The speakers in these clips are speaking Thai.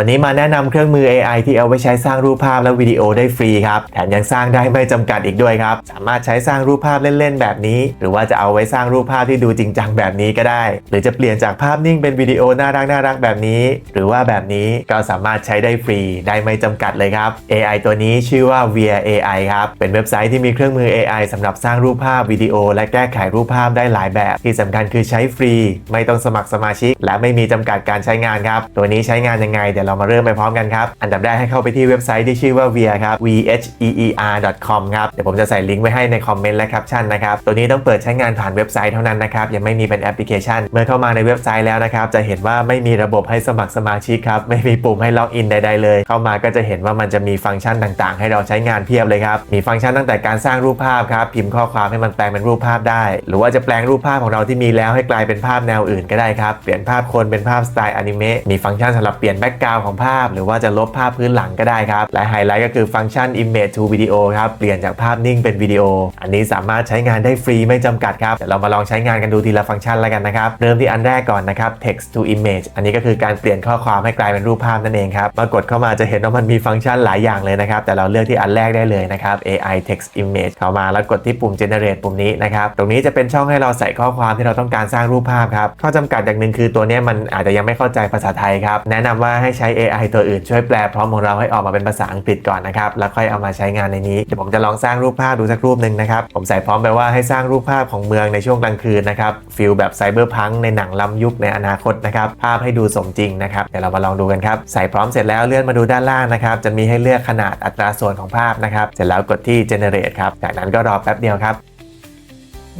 วันนี้มาแนะนำเครื่องมือ AI ที่เอาไว้ใช้สร้างรูปภาพและวิดีโอได้ฟรีครับ แถมยังสร้างได้ไม่จำกัดอีกด้วยครับ สามารถใช้สร้างรูปภาพเล่นๆแบบนี้ หรือว่าจะเอาไว้สร้างรูปภาพที่ดูจริงจังแบบนี้ก็ได้ หรือจะเปลี่ยนจากภาพนิ่งเป็นวิดีโอน่ารักน่ารักแบบนี้ หรือว่าแบบนี้ก็สามารถใช้ได้ฟรีได้ไม่จำกัดเลยครับ AI ตัวนี้ชื่อว่า Via AI ครับ เป็นเว็บไซต์ที่มีเครื่องมือ AI สำหรับสร้างรูปภาพวิดีโอ และแก้ไขรูปภาพได้หลายแบบ ที่สำคัญคือใช้ฟรี ไม่ต้องสมัครสมาชิก และไม่มีจำกัดการใช้งานครับ ตัวนี้ใช้งานยังไงเดี๋ยวเรามาเริ่มไปพร้อมกันครับ อันดับแรกให้เข้าไปที่เว็บไซต์ที่ชื่อว่า via ครับ v h e e r com ครับ เดี๋ยวผมจะใส่ลิงก์ไว้ให้ในคอมเมนต์และแคปชั่นนะครับ ตัวนี้ต้องเปิดใช้งานผ่านเว็บไซต์เท่านั้นนะครับ ยังไม่มีเป็นแอปพลิเคชัน เมื่อเข้ามาในเว็บไซต์แล้วนะครับ จะเห็นว่าไม่มีระบบให้สมัครสมาชิกครับ ไม่มีปุ่มให้ล็อกอินใดๆเลย เข้ามาก็จะเห็นว่ามันจะมีฟังก์ชันต่างๆ ให้เราใช้งานเพียบเลยครับ มีฟังก์ชันตั้งแต่การสร้างรูปภาพครับ พิมพ์ข้อความให้มันแปลงเป็นรูปภาพได้ หรือว่าจะแปลงรูปภาพของเราที่มีแล้วให้กลายเป็นภาพแนวอื่นก็ได้ครับ เปลี่ยนภาพคนเป็นภาพสไตล์อนิเมะ มีฟังก์ชันสำหรับเปลี่ยนแบ็กกราวด์ของภาพ หรือว่าจะลบภาพพื้นหลังก็ได้ครับ และไฮไลท์ก็คือฟังก์ชัน Image to Video ครับเปลี่ยนจากภาพนิ่งเป็นวิดีโอ อันนี้สามารถใช้งานได้ฟรีไม่จำกัดครับเดี๋ยวเรามาลองใช้งานกันดูทีละฟังก์ชันแล้วกันนะครับเริ่มที่อันแรกก่อนนะครับ text to image อันนี้ก็คือการเปลี่ยนข้อความให้กลายเป็นรูปภาพนั่นเองครับมากดเข้ามาจะเห็นว่ามันมีฟังก์ชันหลายอย่างเลยนะครับ แต่เราเลือกที่อันแรกได้เลยนะครับ AI text image เข้ามาแล้วกดที่ปุ่ม generate ปุ่มนี้นะครับ ตรงนี้จะเป็นช่องให้เราใส่ข้อความที่เราต้องการสร้างรูปภาพครับข้อจำกัดอย่างหนึ่งคือตัวนี้มันอาจจะยังไม่เข้าใจภาษาไทยครับแนะนำว่าให้ใช้ AI ตัวอื่นช่วยแปลพร้อมของเราให้ออกมาเป็นภาษาอังกฤษก่อนนะครับ แล้วค่อยเอามาใช้งานในนี้ เดี๋ยวผมจะลองสร้างรูปภาพดูสักรูปหนึ่งนะครับ ผมใส่พร้อมไปว่าให้สร้างรูปภาพของเมืองในช่วงกลางคืนนะครับฟิลแบบไซเบอร์พังในหนังล้ำยุคในอนาคตนะครับภาพให้ดูสมจริงนะครับเดี๋ยวเรามาลองดูกันครับใส่พร้อมเสร็จแล้วเลื่อนมาดูด้านล่างนะครับจะมีให้เลือกขนาดอัตราส่วนของภาพนะครับเสร็จแล้วกดที่ generate ครับจากนั้นก็รอแป๊บเดียวครับ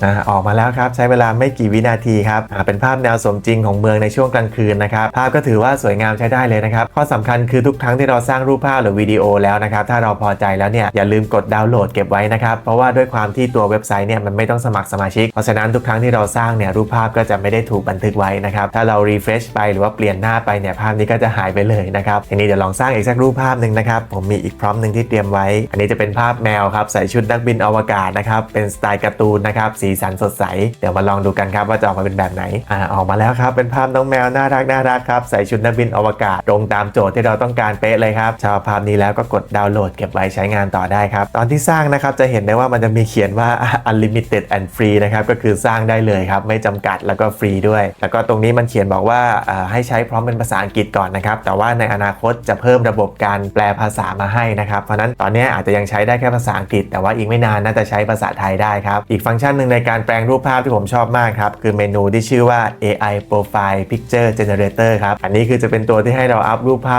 อออกมาแล้วครับใช้เวลาไม่กี่วินาทีครับเป็นภาพแนวสมจริงของเมืองในช่วงกลางคืนนะครับภาพก็ถือว่าสวยงามใช้ได้เลยนะครับข้อสำคัญคือทุกครั้งที่เราสร้างรูปภาพหรือวิดีโอแล้วนะครับถ้าเราพอใจแล้วเนี่ยอย่าลืมกดดาวน์โหลดเก็บไว้นะครับเพราะว่าด้วยความที่ตัวเว็บไซต์เนี่ยมันไม่ต้องสมัครสมาชิก เพราะฉะนั้นทุกครั้งที่เราสร้างเนี่ยรูปภาพก็จะไม่ได้ถูกบันทึกไว้นะครับถ้าเรา refresh ไปหรือว่าเปลี่ยนหน้าไปเนี่ยภาพนี้ก็จะหายไปเลยนะครับทีนี้เดี๋ยวลองสร้างอีกสักรูปภาพหนึ่งนะครับผมมีอีกพร้อมหนึ่งที่เตรียมไว้ อันนี้จะเป็นภาพแมวครับใส่ชุดนักบินอวกาศนะครับเป็นสไตล์การ์ตูนนะครับสีสันสดใส เดี๋ยวมาลองดูกันครับว่าจะออกมาเป็นแบบไหนอ่าออกมาแล้วครับ เป็นภาพน้องแมวน่ารักน่ารักครับ ใส่ชุดนักบินอวกาศ ตรงตามโจทย์ที่เราต้องการเป๊ะเลยครับชอบภาพนี้แล้วก็กดดาวน์โหลดเก็บไว้ใช้งานต่อได้ครับ ตอนที่สร้างนะครับจะเห็นได้ว่ามันจะมีเขียนว่า unlimited and free นะครับก็คือสร้างได้เลยครับไม่จำกัดแล้วก็ฟรีด้วย แล้วก็ตรงนี้มันเขียนบอกว่าอ่าให้ใช้พร้อมเป็นภาษาอังกฤษก่อนนะครับแต่ว่าในอนาคตจะเพิ่มระบบการแปลภาษามาให้นะครับเพราะนั้นตอนนี้อาจจะยังใช้ได้แค่ภาษาอังกฤษ แต่ว่าอีกไม่นานน่าจะใช้ภาษาไทยได้ครับอีกฟังก์ชันหนึ่งในการแปลงรูปภาพที่ผมชอบมากครับ คือเมนูที่ชื่อว่า AI Profile Picture Generator ครับ อันนี้คือจะเป็นตัวที่ให้เราอัพรูปภาพ